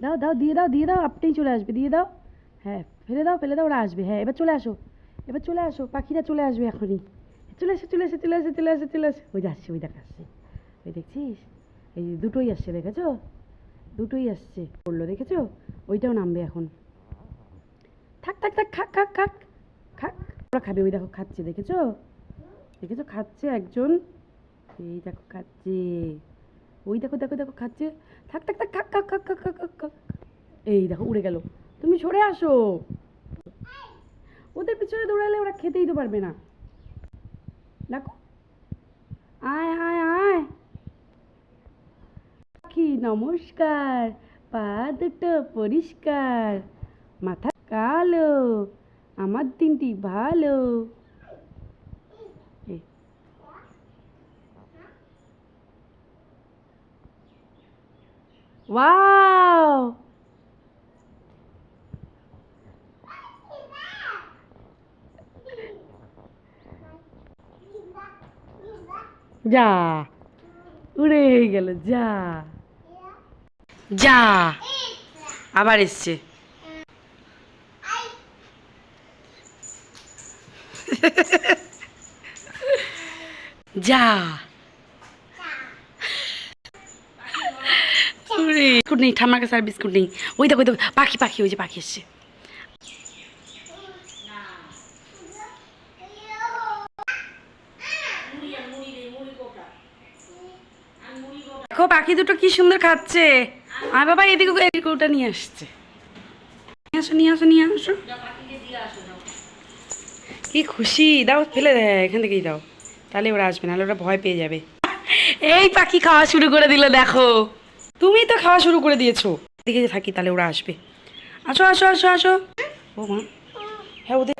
দাও দাও, দিয়ে দাও দিয়ে দাও, আপনিই চলে আসবে, দিয়ে দাও। হ্যাঁ ফেলে দাও ফেলে দাও, ওরা আসবে। হ্যাঁ এবার চলে আসো, এবার চলে আসো, পাখিরা চলে আসবে এখনই। চলে আসো চলে আসো চলে আসো চলে আসো চলে আসো ওই যাচ্ছে, ওই দেখ আসছে। ওই দেখছিস? এই দুটোই আসছে, দেখেছ? দুটোই আসছে। পড়ল, দেখেছ? ওইটাও নামবে এখন। থাক থাক থাক, খাক খাক খাক খাক। ওরা খাবে, ওই দেখো, খাচ্ছে, দেখেছ? দেখেছ, খাচ্ছে একজন। এই দেখো, খাচ্ছে। ওই দেখো দেখো দেখো, খাচ্ছে। থাক থাক থাক, খাক খাক খাক খাক খাক। এই দেখো উড়ে গেল। তুমি সরে আসো। ওদের পিছনে দৌড়ালে ওরা খেতেই তো পারবে না। দেখো। আয় আয় আয়। পাখি নমস্কার পা দুটো পরিষ্কার, মাথা কালো, আমার দিনটি ভালো। ওয়াও! যা, উড়ে গেল, যা। যা, আবার এসছে। যা। বিস্কুট নেই, ঠাম্মার কাছে আর বিস্কুট নেই। ওই দেখো ওই দেখো, পাখি পাখি, ওই যে পাখি এসছে। দেখো পাখি দুটো কি সুন্দর খাচ্ছে। আর বাবা এদিকে এদিকে ওটা নিয়ে আসছে। নিয়ে আসো নিয়ে আসো নিয়ে আসো। কি খুশি। দাও ফেলে দেয় এখান থেকেই দাও। তাহলে ওরা আসবে নাহলে ওরা ভয় পেয়ে যাবে। এই পাখি খাওয়া শুরু করে দিল দেখো। তুমি তো খাওয়া শুরু করে দিয়েছ। এদিকে থাকি তাহলে ওরা আসবে। আসো আসো আসো আসো। ও মা। হ্যাঁ ওদের